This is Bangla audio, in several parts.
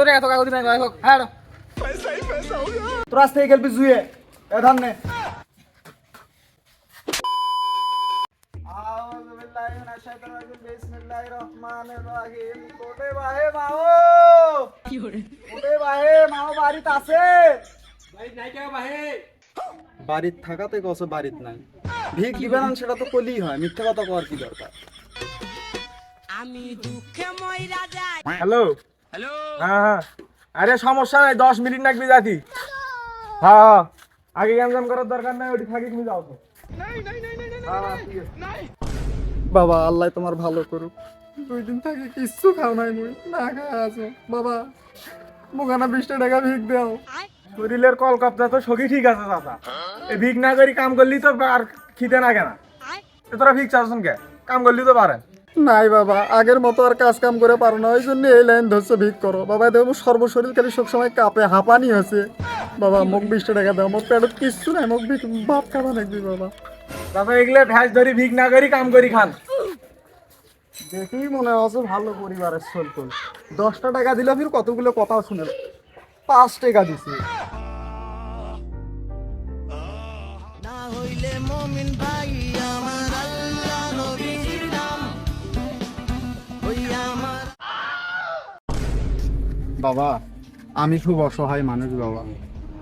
ধরে এত কাগজ নাই ভাই হোক হ্যাঁ তোর আজ থেকে খেলবি জুয়ে। এ ধান নে। আউযু বিল্লাহি মিনাশ শাইতানির রাজিম বিসমিল্লাহির রহমানির রহিম কোটে বাহে মাও কি করে কোটে বাহে মাও বাড়িত আছে বাড়িত থাকাতে কসে বাড়িত নাই। ভিক দিবে না সেটা তো কলি হয় মিথ্যা কথা কর কি দরকার? আমি দুঃখে ময়রা যাই। হ্যালো? হ্যালো? হ্যাঁ হ্যাঁ। আরে সমস্যা নাই দশ মিনিট লাগবে যাতি হ্যাঁ হ্যাঁ। আগে গ্যামজাম করার দরকার নাই ওটি থাকি তুমি যাও তো। হ্যাঁ। বাবা আল্লাহ তোমার ভালো করুক। দুই দিন থেকে কিচ্ছু খাও নাই মুই। না খাওয়া আছো। বাবা মুখানা বিশটা টাকা ভিক দাও। শরীরের কল কপটা তো সখী ঠিক আছে চাচা। এই ভিক না করি কাম করলি তো আর খিদে না। কেনা এ তোরা ভিক চাচ্ছেন কে? কাম করলি তো পারেন নাই বাবা আগের মতো আর কাজ কাম করে পারো না ওই জন্য এই লাইন ধরছে ভিক করো। বাবা দেখো সর্বশরীর খালি সব সময় কাপে হাঁপানি হয়েছে। বাবা মুখ বিশটা টাকা দাও মোর পেটত কিচ্ছু নাই মুখ ভিক ভাত খাবা নাকবি বাবা? বাবা এগুলো ভ্যাস ধরি ভিক না করি কাম করি খান। দেখেই মনে হচ্ছে ভালো পরিবারের চলতো দশটা টাকা দিলে ফির কতগুলো কথা শুনে পাঁচ টাকা দিছে। বাবা আমি খুব অসহায় মানুষ বাবা।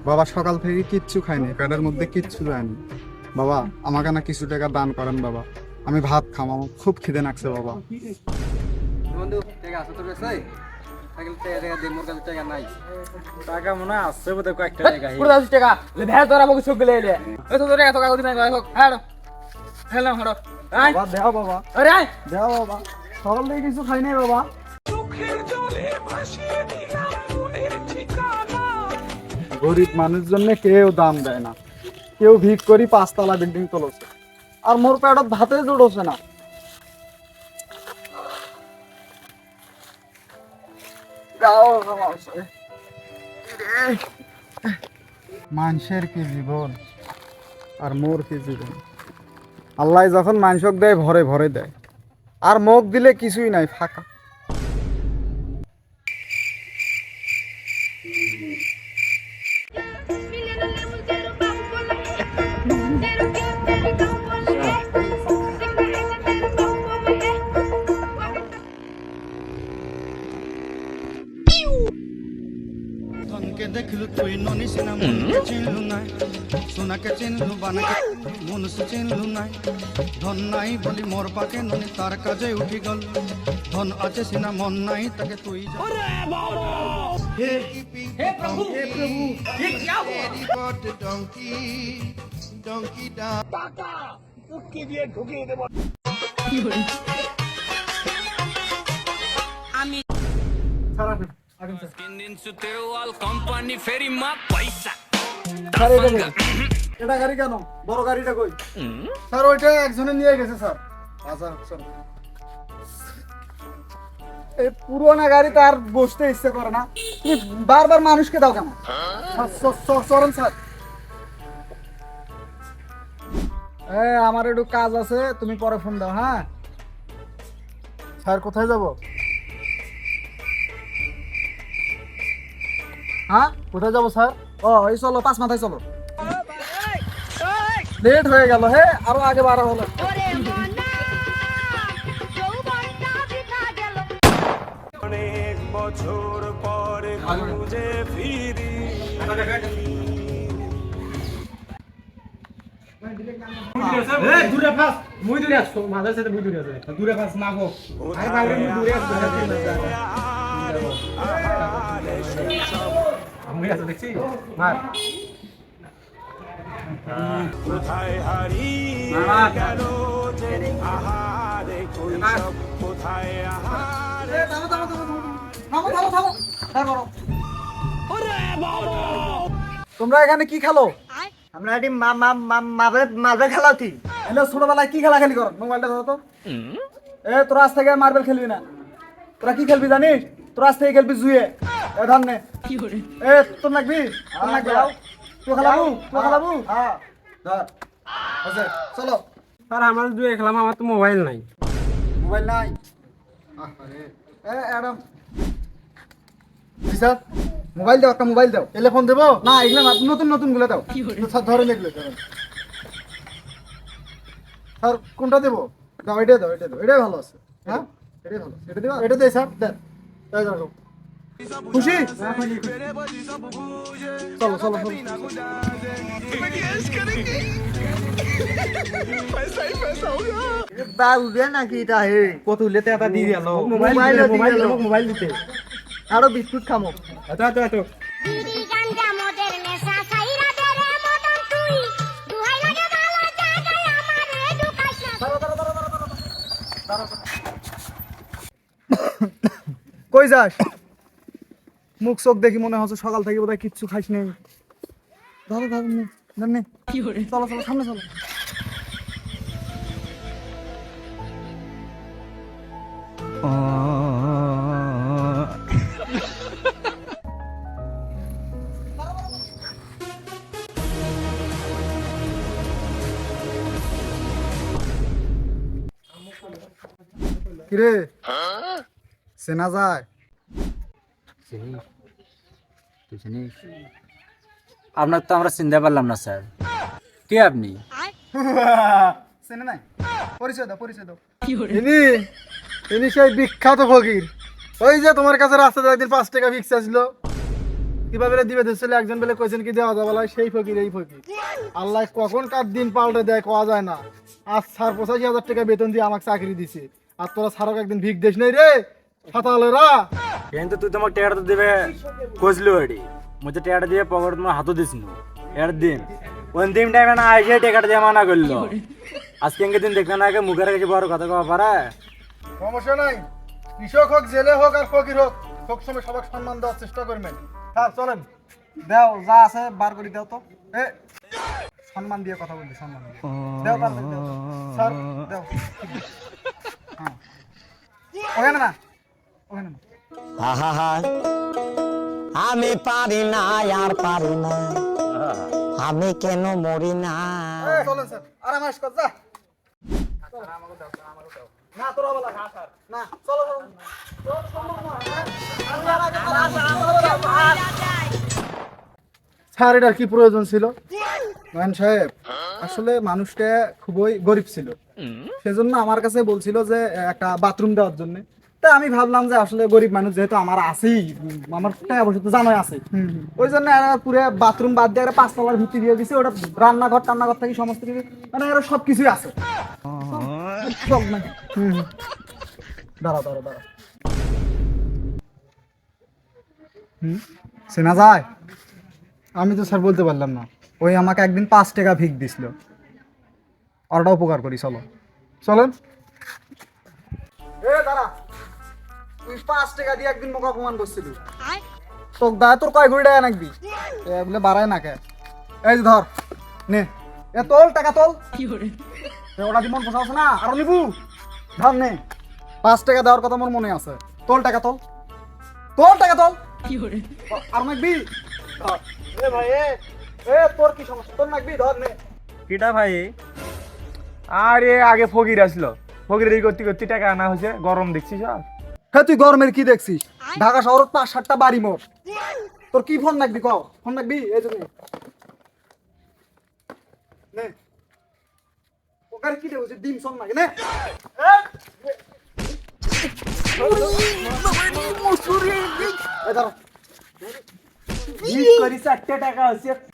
বাবা সকাল থেকে কিচ্ছু খাইনি পেটের মধ্যে কিচ্ছু যায়নি। বাবা আমাকে না কিছু টাকা দান করেন বাবা। আমি ভাত খাম আমার খুব খিদে লাগছে বাবা। বন্ধু ঠিক আছে তোর কাছে? টাকা টাকা দে মোর কাছে টাকা নাই। টাকা মনে হয় আসছে কয়েকটা টাকা। টাকা। লে ধরা আমাকে চোখ গেলে এলে। তো তোর এত কাগজ নাই হ্যাঁ হ্যালো হ্যালো বাবা দেও বাবা। আরে আয় বাবা। সকাল থেকে কিছু খাই নাই বাবা। গরিব মানুষ জন্য কেউ দাম দেয় না। কেউ ভিক করি পাঁচতলা বিল্ডিং তোলছে। আর মোর পেটত ভাতে জুড়ছে না। মানুষের কি জীবন? আর মোর কি জীবন? আল্লাহ যখন মানুষক দেয় ভরে ভরে দেয়। আর মুখ দিলে কিছুই নাই ফাঁকা। দেখলু তুই ননিস না মনকে চিনলু নাই। সোনাকে চিনলু বানাকে মনুষ চিনলু নাই। ধন নাই বলি মোর পাকে ননি তার কাজে উঠি গল। ধন আছে সিনা মন নাই তাকে তুই হে প্রভু! হে প্রভু তেরি বট ডঙ্কি ডঙ্কি ডা। আমি স্যার এটা কই? এটা গাড়ি কেন বড় গাড়িটা কই স্যার ওইটা একজনে নিয়ে গেছে স্যার আচ্ছা স্যার এই পুরোনো গাড়ি তো আর বসতে ইচ্ছে করে না তুমি বারবার মানুষকে দাও কেন স- স্যার আমার একটু কাজ আছে তুমি পরে ফোন দাও হ্যাঁ স্যার কোথায় যাব হ্যাঁ? কোথায় যাব, স্যার? ও, এই চলো, পাঁচ মাথায় চলো। লেট হয়ে গেল, হে? আরও আগে বাড়া হলো। দূরে ফাস। মুই দূরে আসছো মাঝে সাথে দূরে আছে। দূরে ফাস না গো। দূরে আসছো আমি আছে দেখছি। মার। কোথায় হারিয়ে গেল যে আহারে কৈশব কোথায় আহারে? থামো থামো থামো থামো। থামো থামো তোমরা এখানে কি খেলো? আমরা এটি মার্বেল খেলাতি এলে ছোটবেলায় কি খেলা খেলি করো? মোবাইলটা ধরো তো। এ তোরা আজ থেকে মার্বেল খেলবি না। তোরা কি খেলবি জানিস? তোরা আজ থেকে খেলবি জুয়ে এ ধান নে এ তোর লাগবি তোর লাগবে তুই খেলাবু? তুই খেলাবু? হ্যাঁ। ধর। আছে চলো। আর আমার দুই খেলাম আমার তো মোবাইল নাই। মোবাইল নাই? এ অ্যাডাম স্যার। মোবাইল দাও একটা মোবাইল দাও। এলে ফোন দেবো? না এগুলো না, নতুন নতুনগুলো দাও ধরেন এগুলো ধরেন। স্যার কোনটা দেবো? দাও এটা দাও এটা দাও। এটাই ভালো আছে। হ্যাঁ? এটাই ভালো এটা দেবো? এটা দেয় স্যার দেন এই দেখো। খুশি? চলো চলো চলো। বাবুবে নাকি এটা হে? কত লেতে এটা দিয়ে গেল মোবাইল মোবাইল মোবাইল দিতে। আরও বিস্কুট খামো। আচ্ছা আচ্ছা আচ্ছা। দে কই যাস? মুখ চোখ দেখি মনে হচ্ছে সকাল থেকে বোধহয় কিচ্ছু খাইস নেই। ধরো ধরো নে, ধর নে। চলো চলো সামনে চলো। কিরে চেনা যায়? আপনার তো আমরা চিনতে পারলাম না, স্যার। কে আপনি? চেনে নাই? সেই বিখ্যাত ফকির। ওই যে তোমার কাছে রাস্তাতে একদিন পাঁচ টাকা ভিক্স আসলো কীভাবে দিবে ধরছিল? একজন বলে কইছেন কি দেওয়া যাবে সেই ফকির, এই ফকির। আল্লাহ কখন কার দিন পাল্টে দেয় কোয়া যায় না। আজ স্যার পঁচাশি হাজার টাকা বেতন দিয়ে আমাকে চাকরি দিছে। আর তোরা স্যারক একদিন ভিক দেশ নেই রে। সাতালেরা। কিন্তু তুই তোমার টেয়ার তো দেবে কইছিল এডি মুঝে টেয়ার দিয়ে পকেট তোমার হাতও দিস নো এর দিন অন্তিম টাইমে না আইসে টেকার দিয়ে মানা করল আজকে এঙ্গে দিন দেখবে না আগে মুখের কাছে বড় কথা কওয়া পারে সমস্যা নাই। কৃষক হোক জেলে হোক আর ফকির হোক সব সময় সবাক সম্মান দেওয়ার চেষ্টা করবেন হ্যাঁ চলেন। দাও, যা আছে, বার করে দাও তো। এ সম্মান দিয়ে কথা বলবি সম্মান দিয়ে। দাও তাড়াতাড়ি দাও। স্যার দাও। ওখানে না ওখানে না। আহা আমি পারি না আর পারি না। আমি কেন মরি না? চলেন স্যার আরাম আস কর যা। না তোরা বলা খা স্যার। না চলো চলো। স্যার এটার কি প্রয়োজন ছিল? নয়ন সাহেব আসলে মানুষটা খুবই গরিব ছিল। সেজন্য আমার কাছে বলছিল যে একটা বাথরুম দেওয়ার জন্য। তা আমি ভাবলাম যে আসলে গরিব মানুষ যেহেতু আমার আছেই আমার টাকা পয়সা তো জানোই আছে। ওই জন্য এরা পুরো বাথরুম বাদ দিয়ে একটা পাঁচতলার ভিত্তি দিয়ে দিছে ওটা রান্নাঘর টান্নাঘর থেকে সমস্ত কিছু মানে এরা সব কিছুই আছে দাঁড়াও দাঁড়াও হুম চেনা যায়? আমি তো স্যার বলতে পারলাম না। ওই আমাকে একদিন পাঁচ টাকা ভিক দিছিল। ওটা উপকার করি চলো। চলেন। এ দাঁড়া। তুই পাঁচ টাকা দিয়ে একদিন মোক অপমান করছিলি। তোর দা তোর কয় ঘুরে টাকা নাকবি। এগুলো বাড়ায় না কে এই যে ধর নে এ তোল টাকা তোল। এ ওটা কি মন পোষাচ্ছে না আরও নিবু। ধর নে পাঁচ টাকা দেওয়ার কথা মোর মনে আছে। তোল টাকা তোল। তোল টাকা তোল। আর নাকবি। এ ভাই এ এ তোর কি সমস্যা? তোর নাকবি ধর নে। কিটা ভাই? আরে আগে ফকির আসলো ফকির এই করতে করতে টাকা আনা হয়েছে গরম দেখছিস আর হ্যাঁ তুই গরমের কি দেখছিস? ঢাকা শহরত পাঁচ সাতটা বাড়ি মোট তোর কি ফোন রাখবি ক ফোন রাখবি এই জন্য ওকার কি ডিম সন নে।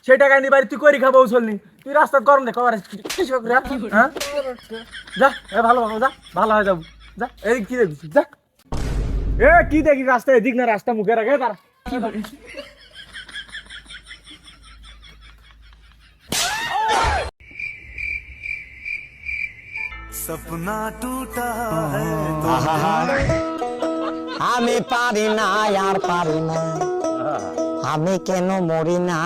সেই টাকা নিয়ে বাড়ি তুই করি খাব চলনি? তুই রাস্তা গরম দেখো হ্যাঁ? যা এ ভালো ভালো যা। ভালো হয়ে যাব। যা এই কি দেখছিস? যা। এ কি দেখি রাস্তা এদিক না রাস্তা মুখে রাখে তার আমি পারি না আর পারি না আমি কেন মরি না